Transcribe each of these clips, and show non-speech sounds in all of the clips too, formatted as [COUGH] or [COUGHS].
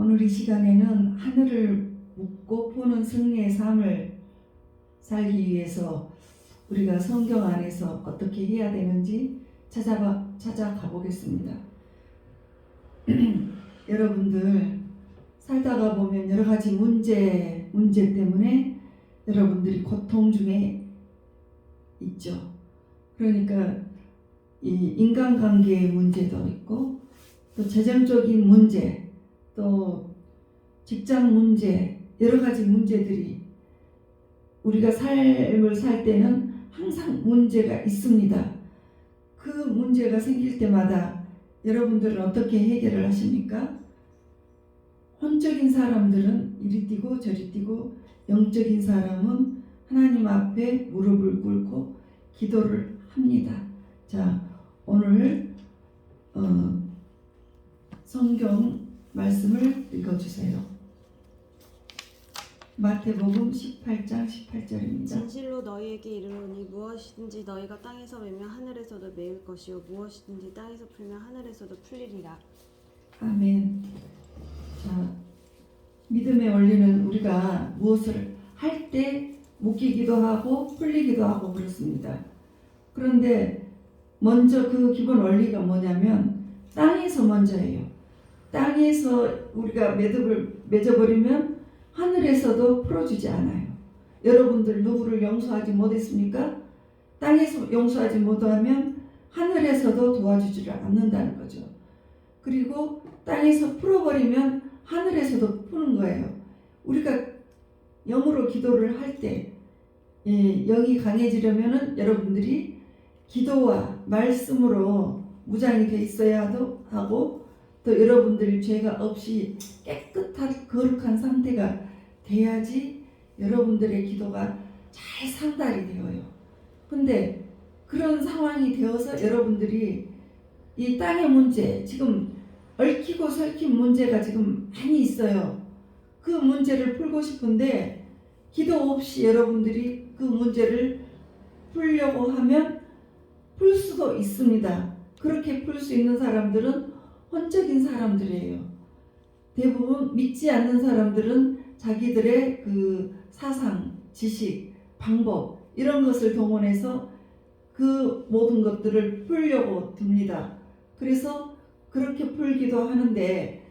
오늘 이 시간에는 하늘을 묻고 보는 승리의 삶을 살기 위해서 우리가 성경 안에서 어떻게 해야 되는지 찾아봐, 찾아가 보겠습니다. [CLEARS THROAT] 여러분들 살다가 보면 여러 가지 문제, 문제 때문에 여러분들이 고통 중에 있죠. 그러니까 이 인간관계의 문제도 있고 또 재정적인 문제, 또 직장 문제, 여러 가지 문제들이 우리가 삶을 살 때는 항상 문제가 있습니다. 그 문제가 생길 때마다 여러분들은 어떻게 해결을 하십니까? 혼적인 사람들은 이리 뛰고 저리 뛰고 영적인 사람은 하나님 앞에 무릎을 꿇고 기도를 합니다. 자, 오늘 어, 성경 말씀을 읽어주세요. 마태복음 18장 18절입니다. 진실로 너희에게 이르노니 무엇이든지 너희가 땅에서 매면 하늘에서도 매일 것이요 무엇이든지 땅에서 풀면 하늘에서도 풀리리라. 아멘. 자, 믿음의 원리는 우리가 무엇을 할 때 묶이기도 하고 풀리기도 하고 그렇습니다. 그런데 먼저 그 기본 원리가 뭐냐면 땅에서 먼저예요. 땅에서 우리가 매듭을 맺어버리면 하늘에서도 풀어주지 않아요. 여러분들 누구를 용서하지 못했습니까? 땅에서 용서하지 못하면 하늘에서도 도와주지를 않는다는 거죠. 그리고 땅에서 풀어버리면 하늘에서도 푸는 거예요. 우리가 영으로 기도를 할 때, 예, 영이 강해지려면은 여러분들이 기도와 말씀으로 무장이 돼 있어야 하고, 또 여러분들이 죄가 없이 깨끗한 거룩한 상태가 돼야지 여러분들의 기도가 잘 상달이 되어요. 근데 그런 상황이 되어서 여러분들이 이 땅의 문제, 지금 얽히고 설킨 문제가 지금 많이 있어요. 그 문제를 풀고 싶은데 기도 없이 여러분들이 그 문제를 풀려고 하면 풀 수도 있습니다. 그렇게 풀 수 있는 사람들은 혼적인 사람들이에요. 대부분 믿지 않는 사람들은 자기들의 그 사상, 지식, 방법 이런 것을 동원해서 그 모든 것들을 풀려고 듭니다. 그래서 그렇게 풀기도 하는데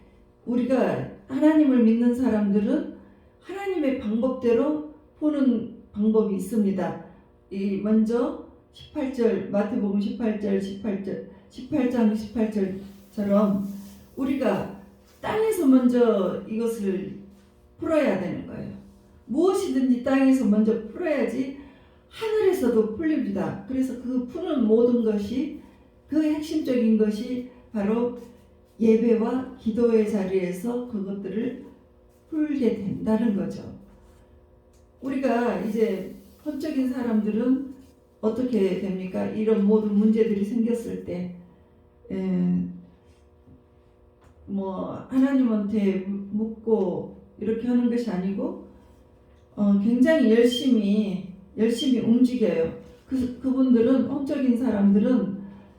우리가 하나님을 믿는 사람들은 하나님의 방법대로 푸는 방법이 있습니다. 이 먼저 18절 마태복음 18절 18절 18장 18절 처럼 우리가 땅에서 먼저 이것을 풀어야 되는 거예요. 무엇이든지 땅에서 먼저 풀어야지 하늘에서도 풀립니다. 그래서 그 푸는 모든 것이 그 핵심적인 것이 바로 예배와 기도의 자리에서 그것들을 풀게 된다는 거죠. 우리가 이제 혼적인 사람들은 어떻게 됩니까? 이런 모든 문제들이 생겼을 때, 에, 뭐 하나님한테 묻고 이렇게 하는 것이 아니고, 어, 굉장히 열심히 열심히 움직여요. 그 그분들은 혼적인 사람들은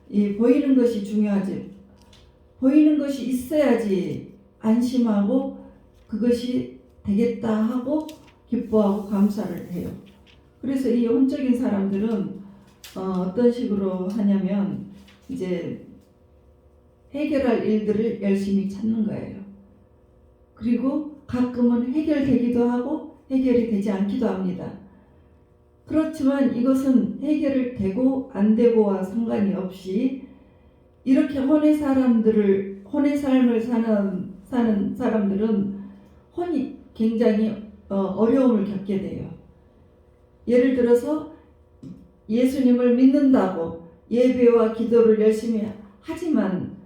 이 보이는 것이 중요하지. 보이는 것이 있어야지 안심하고 그것이 되겠다 하고 기뻐하고 감사를 해요. 그래서 이 혼적인 사람들은 어, 떤 식으로 하냐면 이제 해결할 일들을 열심히 찾는 거예요. 그리고 가끔은 해결되기도 하고 해결이 되지 않기도 합니다. 그렇지만 이것은 해결을 되고 안 되고와 상관이 없이 이렇게 혼의 사람들을 혼의 삶을 사는 사는 사람들은 혼이 굉장히 어, 어려움을 겪게 돼요. 예를 들어서 예수님을 믿는다고 예배와 기도를 열심히 하지만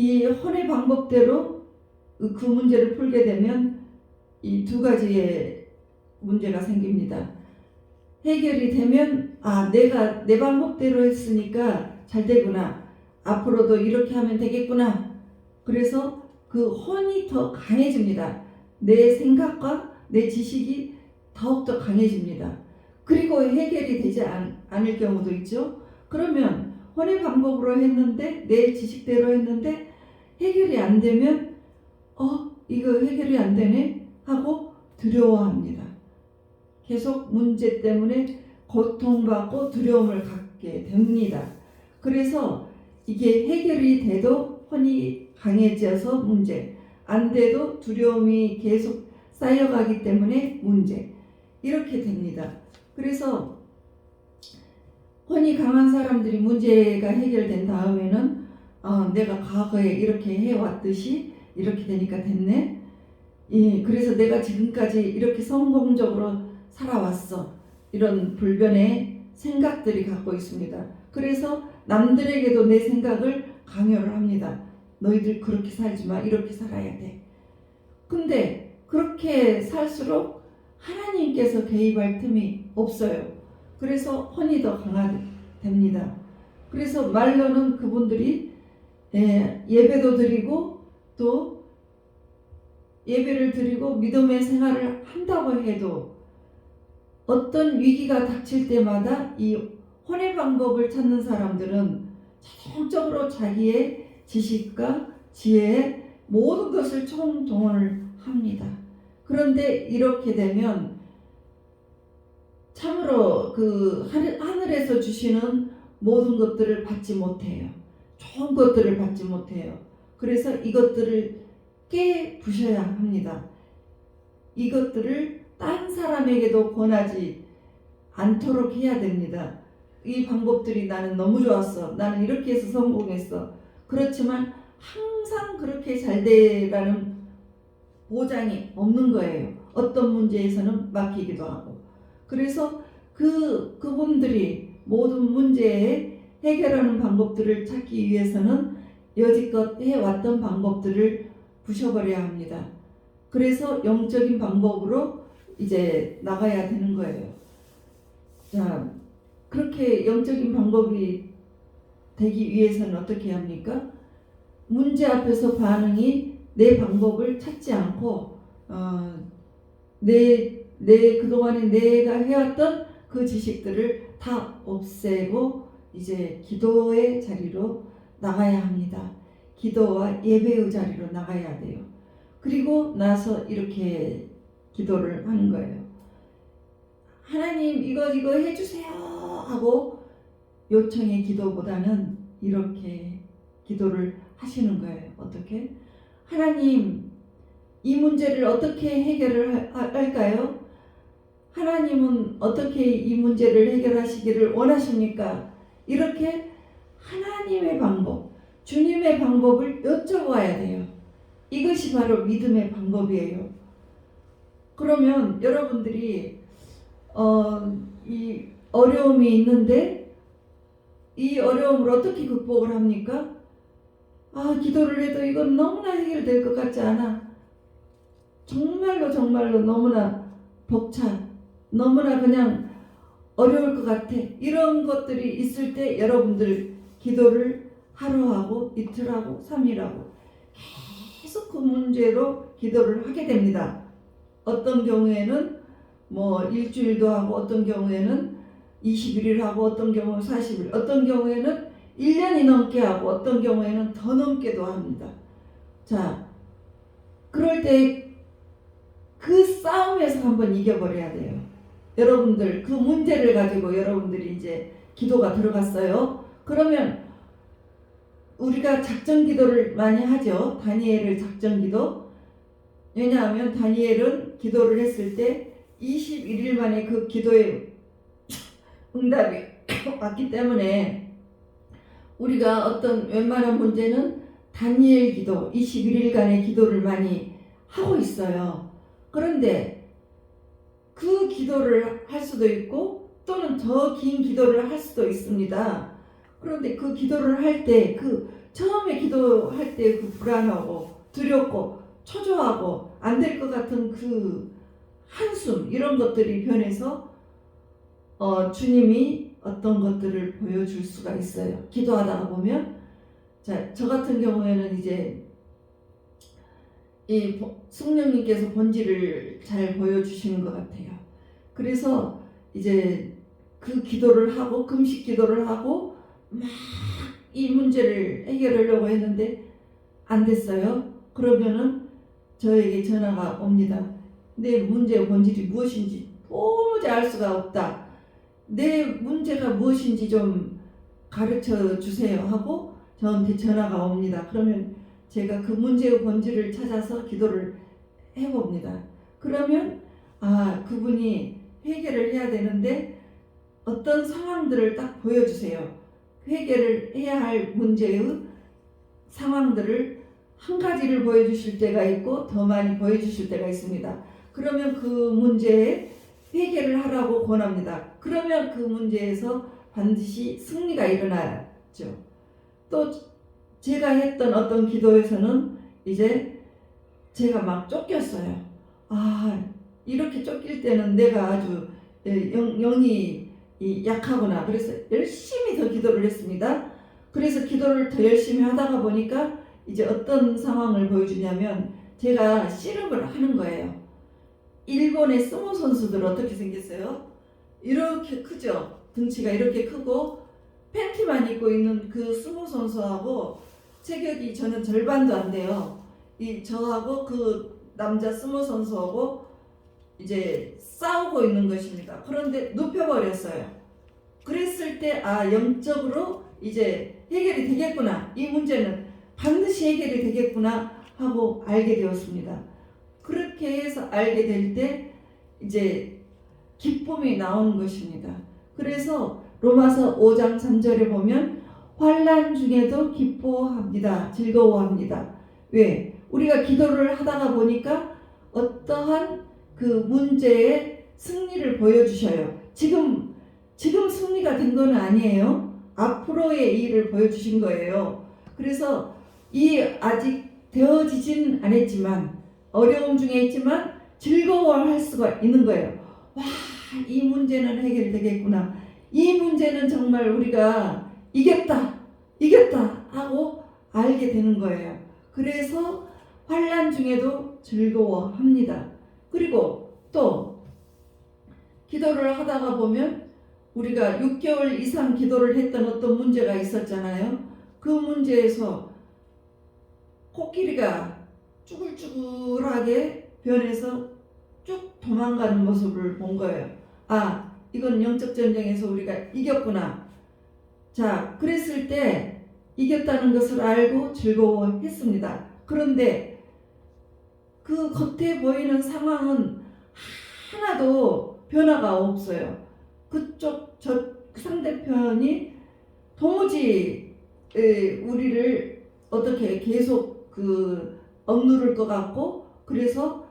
이 혼의 방법대로 그 문제를 풀게 되면 이 두 가지의 문제가 생깁니다. 해결이 되면 아 내가 내 방법대로 했으니까 잘 되구나. 앞으로도 이렇게 하면 되겠구나. 그래서 그 혼이 더 강해집니다. 내 생각과 내 지식이 더욱더 강해집니다. 그리고 해결이 되지 않, 않을 경우도 있죠. 그러면 혼의 방법으로 했는데 내 지식대로 했는데 해결이 안 되면 어 이거 해결이 안 되네 하고 두려워합니다. 계속 문제 때문에 고통받고 두려움을 갖게 됩니다. 그래서 이게 해결이 돼도 혼이 강해져서 문제, 안 돼도 두려움이 계속 쌓여가기 때문에 문제. 이렇게 됩니다. 그래서 혼이 강한 사람들이 문제가 해결된 다음에는 어, 내가 과거에 이렇게 해왔듯이 이렇게 되니까 됐네. 예, 그래서 내가 지금까지 이렇게 성공적으로 살아왔어. 이런 불변의 생각들이 갖고 있습니다. 그래서 남들에게도 내 생각을 강요를 합니다. 너희들 그렇게 살지 마. 이렇게 살아야 돼. 근데 그렇게 살수록 하나님께서 개입할 틈이 없어요. 그래서 혼이 더 강화됩니다. 그래서 말로는 그분들이 예, 예배도 드리고 또 예배를 드리고 믿음의 생활을 한다고 해도 어떤 위기가 닥칠 때마다 이 혼의 방법을 찾는 사람들은 자동적으로 자기의 지식과 지혜에 모든 것을 총동원을 합니다. 그런데 이렇게 되면 참으로 그 하늘, 하늘에서 주시는 모든 것들을 받지 못해요. 좋은 것들을 받지 못해요. 그래서 이것들을 깨 부셔야 합니다. 이것들을 딴 사람에게도 권하지 않도록 해야 됩니다. 이 방법들이 나는 너무 좋았어. 나는 이렇게 해서 성공했어. 그렇지만 항상 그렇게 잘 되라는 보장이 없는 거예요. 어떤 문제에서는 막히기도 하고. 그래서 그, 그분들이 모든 문제에 해결하는 방법들을 찾기 위해서는 여지껏 해왔던 방법들을 부셔버려야 합니다. 그래서 영적인 방법으로 이제 나가야 되는 거예요. 자, 그렇게 영적인 방법이 되기 위해서는 어떻게 합니까? 문제 앞에서 반응이 내 방법을 찾지 않고 어, 내, 내 그동안에 내가 해왔던 그 지식들을 다 없애고 이제 기도의 자리로 나가야 합니다. 기도와 예배의 자리로 나가야 돼요. 그리고 나서 이렇게 기도를 하는 거예요. 하나님 이거 이거 해주세요 하고 요청의 기도보다는 이렇게 기도를 하시는 거예요. 어떻게? 하나님 이 문제를 어떻게 해결을 하- 할까요? 하나님은 어떻게 이 문제를 해결하시기를 원하십니까? 이렇게 하나님의 방법, 주님의 방법을 여쭤봐야 돼요. 이것이 바로 믿음의 방법이에요. 그러면 여러분들이 어, 이 어려움이 있는데 이 어려움을 어떻게 극복을 합니까? 아, 기도를 해도 이건 너무나 해결될 것 같지 않아. 정말로 정말로 너무나 벅차. 너무나 그냥 어려울 것 같아. 이런 것들이 있을 때 여러분들 기도를 하루하고 이틀하고 삼일하고 계속 그 문제로 기도를 하게 됩니다. 어떤 경우에는 뭐 일주일도 하고 어떤 경우에는 21일 하고 어떤 경우는 40일 어떤 경우에는 1년이 넘게 하고 어떤 경우에는 더 넘게도 합니다. 자, 그럴 때 그 싸움에서 한번 이겨버려야 돼요. 여러분들 그 문제를 가지고 여러분들이 이제 기도가 들어갔어요. 그러면 우리가 작전 기도를 많이 하죠. 다니엘을 작전 기도. 왜냐하면 다니엘은 기도를 했을 때 21일 만에 그 기도의 [LAUGHS] 응답이 [COUGHS] 왔기 때문에 우리가 어떤 웬만한 문제는 다니엘 기도 21일간의 기도를 많이 하고 있어요. 그런데 그 기도를 할 수도 있고 또는 더 긴 기도를 할 수도 있습니다. 그런데 그 기도를 할 때 그 처음에 기도할 때 그 불안하고 두렵고 초조하고 안 될 것 같은 그 한숨 이런 것들이 변해서 어, 주님이 어떤 것들을 보여줄 수가 있어요. 기도하다가 보면 자, 저 같은 경우에는 이제 이 보- 성령님께서 본질을 잘 보여주시는 것 같아요. 그래서 이제 그 기도를 하고 금식 기도를 하고 막 이 문제를 해결하려고 했는데 안 됐어요. 그러면은 저에게 전화가 옵니다. 내 문제의 본질이 무엇인지 도무지 알 수가 없다. 내 문제가 무엇인지 좀 가르쳐 주세요 하고 저한테 전화가 옵니다. 그러면 제가 그 문제의 본질을 찾아서 기도를 해봅니다. 그러면 아 그분이 해결을 해야 되는데 어떤 상황들을 딱 보여주세요. 해결을 해야 할 문제의 상황들을 한 가지를 보여주실 때가 있고 더 많이 보여주실 때가 있습니다. 그러면 그 문제에 해결을 하라고 권합니다. 그러면 그 문제에서 반드시 승리가 일어나죠. 또 제가 했던 어떤 기도에서는 이제 제가 막 쫓겼어요. 아 이렇게 쫓길 때는 내가 아주 예, 영, 영이 이 약하구나. 그래서 열심히 더 기도를 했습니다. 그래서 기도를 더 열심히 하다가 보니까 이제 어떤 상황을 보여주냐면 제가 씨름을 하는 거예요. 일본의 스모 선수들 어떻게 생겼어요? 이렇게 크죠. 등치가 이렇게 크고 팬티만 입고 있는 그 스모 선수하고 체격이 저는 절반도 안 돼요. 이 저하고 그 남자 스모 선수하고 이제 싸우고 있는 것입니다. 그런데 눕혀버렸어요. 그랬을 때, 아, 영적으로 이제 해결이 되겠구나. 이 문제는 반드시 해결이 되겠구나 하고 알게 되었습니다. 그렇게 해서 알게 될 때, 이제 기쁨이 나오는 것입니다. 그래서 로마서 5장 3절에 보면 환란 중에도 기뻐합니다. 즐거워합니다. 왜? 우리가 기도를 하다가 보니까 어떠한 그 문제의 승리를 보여주셔요. 지금 지금 승리가 된 건 아니에요. 앞으로의 일을 보여주신 거예요. 그래서 이 아직 되어지진 않았지만 어려움 중에 있지만 즐거워할 수가 있는 거예요. 와, 이 문제는 해결되겠구나. 이 문제는 정말 우리가 이겼다, 알게 되는 거예요. 그래서 환란 중에도 즐거워합니다. 그리고 또 기도를 하다가 보면 우리가 6개월 이상 기도를 했던 어떤 문제가 있었잖아요. 그 문제에서 코끼리가 쭈글쭈글하게 변해서 쭉 도망가는 모습을 본 거예요. 아, 이건 영적 전쟁에서 우리가 이겼구나. 자, 그랬을 때 이겼다는 것을 알고 즐거워했습니다. 그런데 그 겉에 보이는 상황은 하나도 변화가 없어요. 그쪽 저 상대편이 도무지 에, 우리를 어떻게 계속 그 억누를 것 같고 그래서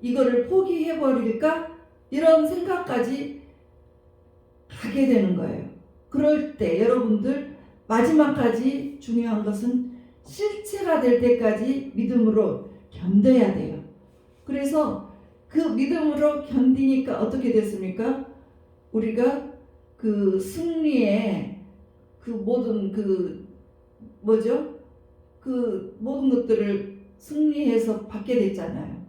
이거를 포기해 버릴까 이런 생각까지 가게 되는 거예요. 그럴 때 여러분들 마지막까지 중요한 것은 실체가 될 때까지 믿음으로 견뎌야 돼요. 그래서 그 믿음으로 견디니까 어떻게 됐습니까? 우리가 그 승리의 그 모든 그 뭐죠? 그 모든 것들을 승리해서 받게 됐잖아요.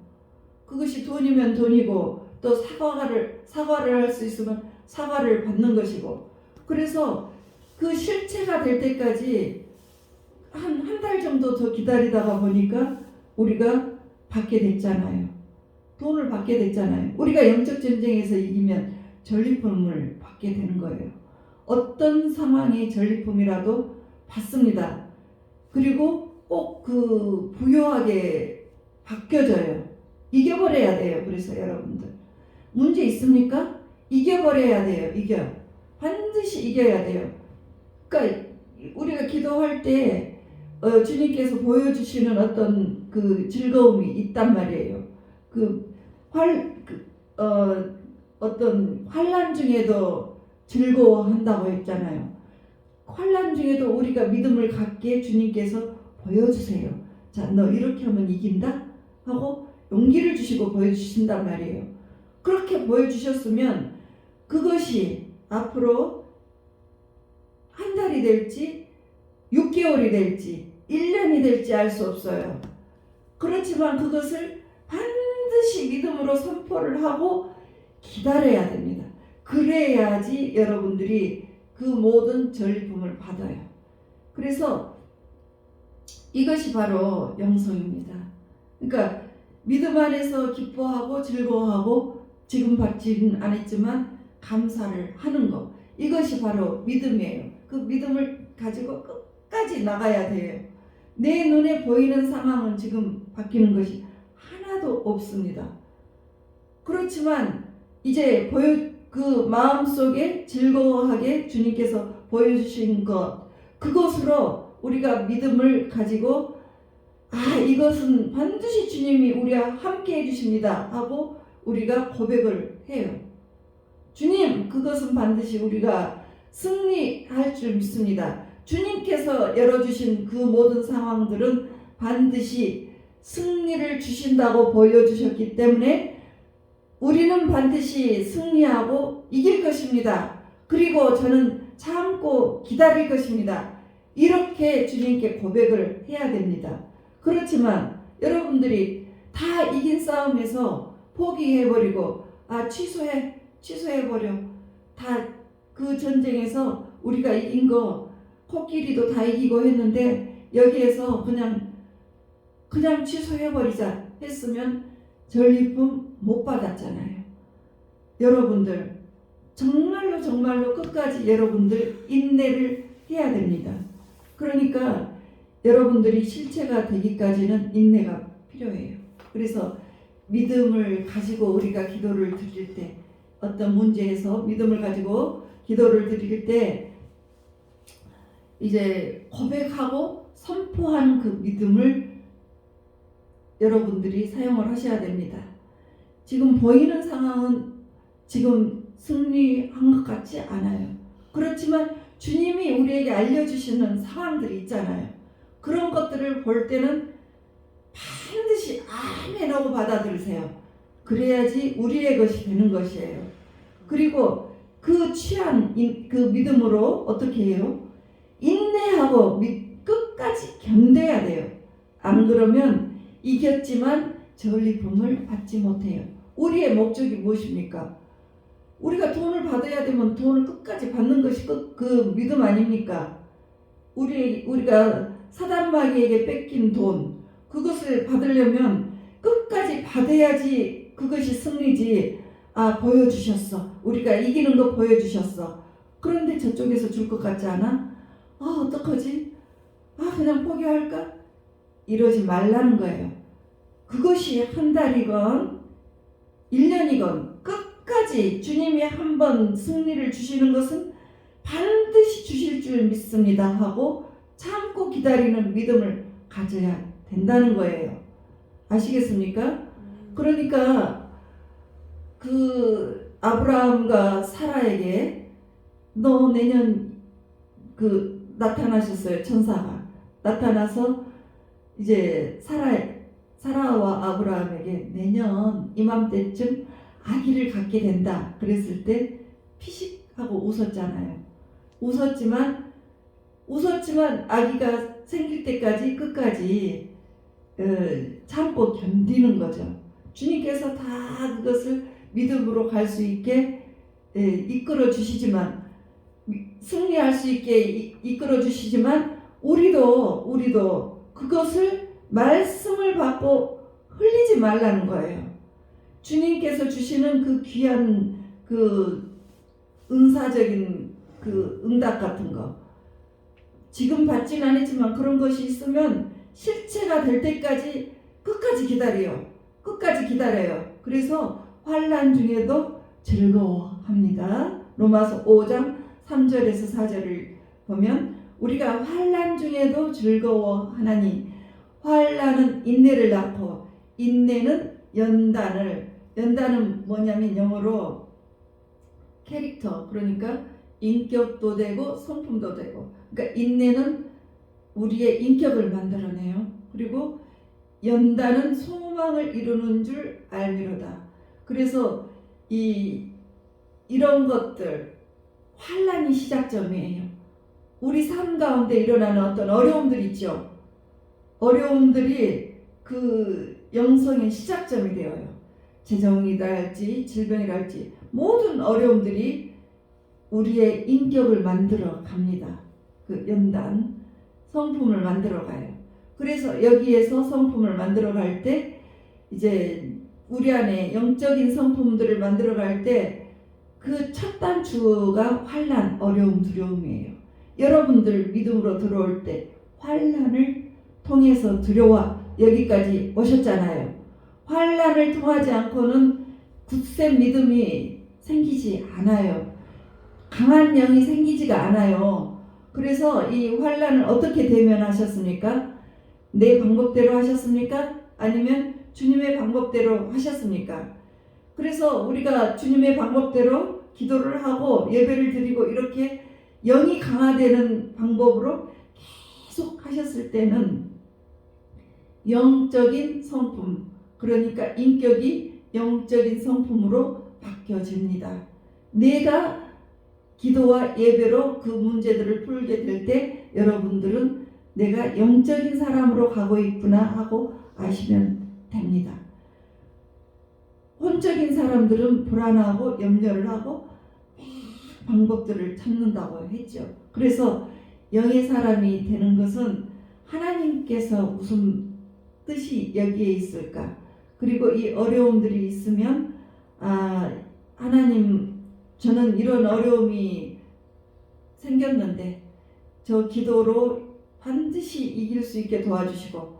그것이 돈이면 돈이고 또 사과를 사과를 할 수 있으면 사과를 받는 것이고 그래서 그 실체가 될 때까지 한 한 달 정도 더 기다리다가 보니까 우리가 받게 됐잖아요. 돈을 받게 됐잖아요. 우리가 영적 전쟁에서 이기면 전리품을 받게 되는 거예요. 어떤 상황의 전리품이라도 받습니다. 그리고 꼭 그 부유하게 바뀌어져요. 이겨버려야 돼요. 그래서 여러분들 문제 있습니까? 이겨버려야 돼요. 이겨 반드시 이겨야 돼요. 그러니까 우리가 기도할 때 어, 주님께서 보여주시는 어떤 그 즐거움이 있단 말이에요. 그 활, 그, 어, 어떤 환란 중에도 즐거워한다고 했잖아요. 환란 중에도 우리가 믿음을 갖게 주님께서 보여주세요. 자, 너 이렇게 하면 이긴다 하고 용기를 주시고 보여주신단 말이에요. 그렇게 보여주셨으면 그것이 앞으로 한 달이 될지 6개월이 될지 1년이 될지 알 수 없어요. 그렇지만 그것을 반드시 믿음으로 선포를 하고 기다려야 됩니다. 그래야지 여러분들이 그 모든 전리품을 받아요. 그래서 이것이 바로 영성입니다. 그러니까 믿음 안에서 기뻐하고 즐거워하고 지금 받지는 않았지만 감사를 하는 것 이것이 바로 믿음이에요. 그 믿음을 가지고 끝까지 나가야 돼요. 내 눈에 보이는 상황은 지금 바뀌는 것이 하나도 없습니다. 그렇지만 이제 보여 그 마음 속에 즐거워하게 주님께서 보여주신 것 그것으로 우리가 믿음을 가지고 아 이것은 반드시 주님이 우리와 함께 해주십니다 하고 우리가 고백을 해요. 주님 그것은 반드시 우리가 승리할 줄 믿습니다. 주님께서 열어주신 그 모든 상황들은 반드시 승리를 주신다고 보여주셨기 때문에 우리는 반드시 승리하고 이길 것입니다. 그리고 저는 참고 기다릴 것입니다. 이렇게 주님께 고백을 해야 됩니다. 그렇지만 여러분들이 다 이긴 싸움에서 포기해버리고 아 취소해 취소해버려 다 그 전쟁에서 우리가 이긴 거 코끼리도 다 이기고 했는데 여기에서 그냥 그냥 취소해버리자 했으면 전리품 못 받았잖아요. 여러분들 정말로 정말로 끝까지 여러분들 인내를 해야 됩니다. 그러니까 여러분들이 실체가 되기까지는 인내가 필요해요. 그래서 믿음을 가지고 우리가 기도를 드릴 때 어떤 문제에서 믿음을 가지고 기도를 드릴 때 이제 고백하고 선포하는 그 믿음을 여러분들이 사용을 하셔야 됩니다. 지금 보이는 상황은 지금 승리한 것 같지 않아요. 그렇지만 주님이 우리에게 알려주시는 상황들이 있잖아요. 그런 것들을 볼 때는 반드시 아멘 하고 받아들이세요. 그래야지 우리의 것이 되는 것이에요. 그리고 그 취한 인- 그 믿음으로 어떻게 해요? 인내하고 믿- 끝까지 견뎌야 돼요. 안 그러면 이겼지만 전리품을 받지 못해요. 우리의 목적이 무엇입니까? 우리가 돈을 받아야 되면 돈을 끝까지 받는 것이 끝, 그 믿음 아닙니까? 우리 우리가 사단마귀에게 뺏긴 돈 그것을 받으려면 끝까지 받아야지 그것이 승리지. 아 보여주셨어. 우리가 이기는 거 보여주셨어. 그런데 저쪽에서 줄 것 같지 않아? 아 어떡하지? 아 그냥 포기할까? 이러지 말라는 거예요. 그것이 한 달이건 1년이건 끝까지 주님이 한 번 승리를 주시는 것은 반드시 주실 줄 믿습니다 하고 참고 기다리는 믿음을 가져야 된다는 거예요. 아시겠습니까? 그러니까 그 아브라함과 사라에게 너 내년 그 나타나셨어요 천사가 나타나서 이제 사라 사라와 아브라함에게 내년 이맘때쯤 아기를 갖게 된다 그랬을 때 피식하고 웃었잖아요. 웃었지만 웃었지만 아기가 생길 때까지 끝까지 어, 참고 견디는 거죠. 주님께서 다 그것을 믿음으로 갈 수 있게 예, 이끌어 주시지만 승리할 수 있게 이- 이끌어 주시지만 우리도 우리도 그것을 말씀을 받고 흘리지 말라는 거예요. 주님께서 주시는 그 귀한 그 은사적인 그 응답 같은 거 지금 받진 않았지만 그런 것이 있으면 실체가 될 때까지 끝까지 기다려요. 끝까지 기다려요. 그래서 환란 중에도 즐거워합니다. 로마서 5장 3절에서 4절을 보면 우리가 환란 중에도 즐거워하나니 환란은 인내를 낳고 인내는 연단을 연단은 뭐냐면 영어로 캐릭터 그러니까 인격도 되고 성품도 되고 그러니까 인내는 우리의 인격을 만들어내요. 그리고 연단은 소망을 이루는 줄 알미로다. 그래서 이 이런 것들 환란이 시작점이에요. 우리 삶 가운데 일어나는 어떤 어려움들 있죠. 어려움들이 그 영성의 시작점이 되어요. 재정이다 할지 질병이라 할지 모든 어려움들이 우리의 인격을 만들어 갑니다. 그 연단 성품을 만들어 가요. 그래서 여기에서 성품을 만들어 갈 때 이제 우리 안에 영적인 성품들을 만들어갈 때 그 첫 단추가 환란, 어려움, 두려움이에요. 여러분들 믿음으로 들어올 때 환란을 통해서 들여와 여기까지 오셨잖아요. 환란을 통하지 않고는 굳센 믿음이 생기지 않아요. 강한 영이 생기지가 않아요. 그래서 이 환란을 어떻게 대면하셨습니까? 내 방법대로 하셨습니까? 아니면 주님의 방법대로 하셨습니까? 그래서 우리가 주님의 방법대로 기도를 하고 예배를 드리고 이렇게 영이 강화되는 방법으로 계속 하셨을 때는 영적인 성품, 그러니까 인격이 영적인 성품으로 바뀌어집니다. 내가 기도와 예배로 그 문제들을 풀게 될 때 여러분들은 내가 영적인 사람으로 가고 있구나 하고 아시면 됩니다. 혼적인 사람들은 불안하고 염려를 하고 방법들을 찾는다고 했죠. 그래서 영의 사람이 되는 것은 하나님께서 무슨 뜻이 여기에 있을까? 그리고 이 어려움들이 있으면 아 하나님 저는 이런 어려움이 생겼는데 저 기도로 반드시 이길 수 있게 도와주시고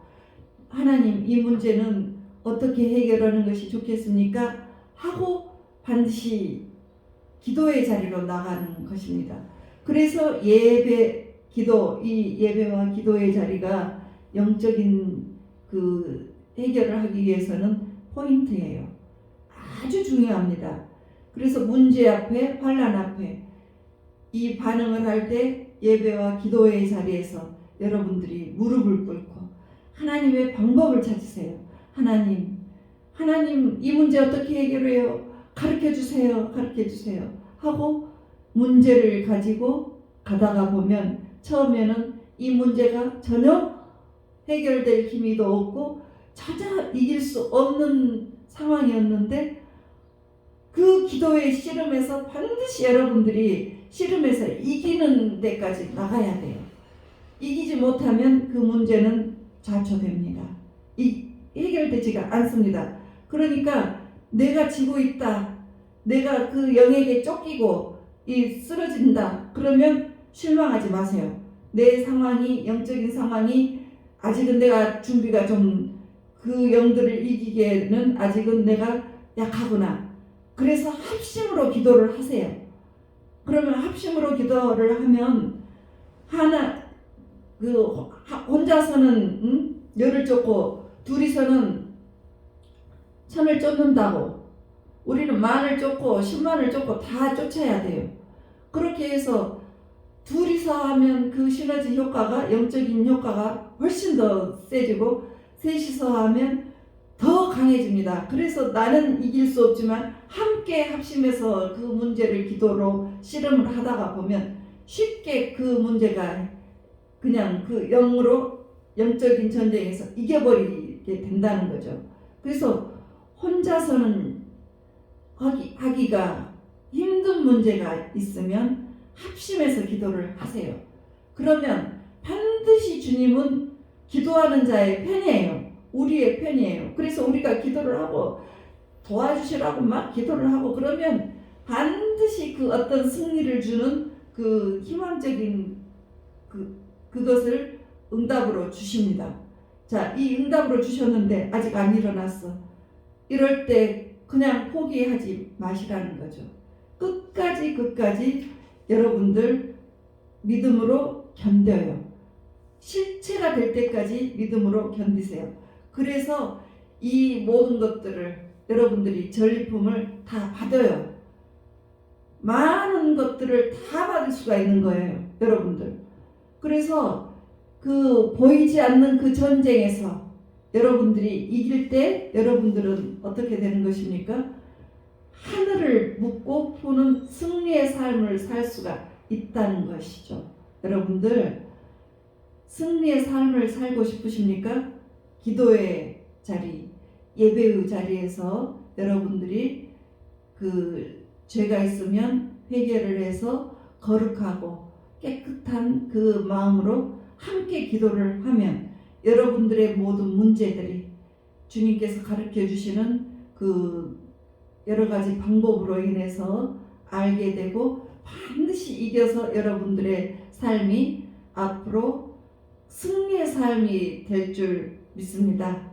하나님 이 문제는 어떻게 해결하는 것이 좋겠습니까? 하고 반드시 기도의 자리로 나가는 것입니다. 그래서 예배, 기도, 이 예배와 기도의 자리가 영적인 그 해결을 하기 위해서는 포인트예요. 아주 중요합니다. 그래서 문제 앞에, 환란 앞에 이 반응을 할 때 예배와 기도의 자리에서 여러분들이 무릎을 꿇고 하나님의 방법을 찾으세요. 하나님, 하나님 이 문제 어떻게 해결해요? 가르쳐 주세요. 가르쳐 주세요. 하고 문제를 가지고 가다가 보면 처음에는 이 문제가 전혀 해결될 기미도 없고 찾아 이길 수 없는 상황이었는데 그 기도의 씨름에서 반드시 여러분들이 씨름에서 이기는 데까지 나가야 돼요. 이기지 못하면 그 문제는 좌초됩니다. 이, 해결되지가 않습니다. 그러니까 내가 지고 있다. 내가 그 영에게 쫓기고 이 쓰러진다. 그러면 실망하지 마세요. 내 상황이 영적인 상황이 아직은 내가 준비가 좀 그 영들을 이기기에는 아직은 내가 약하구나. 그래서 합심으로 기도를 하세요. 그러면 합심으로 기도를 하면 하나 그 혼자서는 응? 열을 쫓고 둘이서는 천을 쫓는다고 우리는 만을 쫓고 십만을 쫓고 다 쫓아야 돼요. 그렇게 해서 둘이서 하면 그 시너지 효과가 영적인 효과가 훨씬 더 세지고 셋이서 하면 더 강해집니다. 그래서 나는 이길 수 없지만 함께 합심해서 그 문제를 기도로 씨름을 하다가 보면 쉽게 그 문제가 그냥 그 영으로 영적인 전쟁에서 이겨버리게 된다는 거죠. 그래서 혼자서는 하기, 하기가 힘든 문제가 있으면 합심해서 기도를 하세요. 그러면 반드시 주님은 기도하는 자의 편이에요. 우리의 편이에요. 그래서 우리가 기도를 하고 도와주시라고 막 기도를 하고 그러면 반드시 그 어떤 승리를 주는 그 희망적인 그 그것을 응답으로 주십니다. 자, 이 응답으로 주셨는데 아직 안 일어났어. 이럴 때 그냥 포기하지 마시라는 거죠. 끝까지 끝까지 여러분들 믿음으로 견뎌요. 실체가 될 때까지 믿음으로 견디세요. 그래서 이 모든 것들을 여러분들이 전리품을 다 받아요. 많은 것들을 다 받을 수가 있는 거예요. 여러분들. 그래서 그 보이지 않는 그 전쟁에서 여러분들이 이길 때 여러분들은 어떻게 되는 것입니까? 하늘을 묻고 푸는 승리의 삶을 살 수가 있다는 것이죠. 여러분들 승리의 삶을 살고 싶으십니까? 기도의 자리, 예배의 자리에서 여러분들이 그 죄가 있으면 회개를 해서 거룩하고 깨끗한 그 마음으로 함께 기도를 하면 여러분들의 모든 문제들이 주님께서 가르쳐 주시는 그 여러 가지 방법으로 인해서 알게 되고 반드시 이겨서 여러분들의 삶이 앞으로 승리의 삶이 될 줄 믿습니다.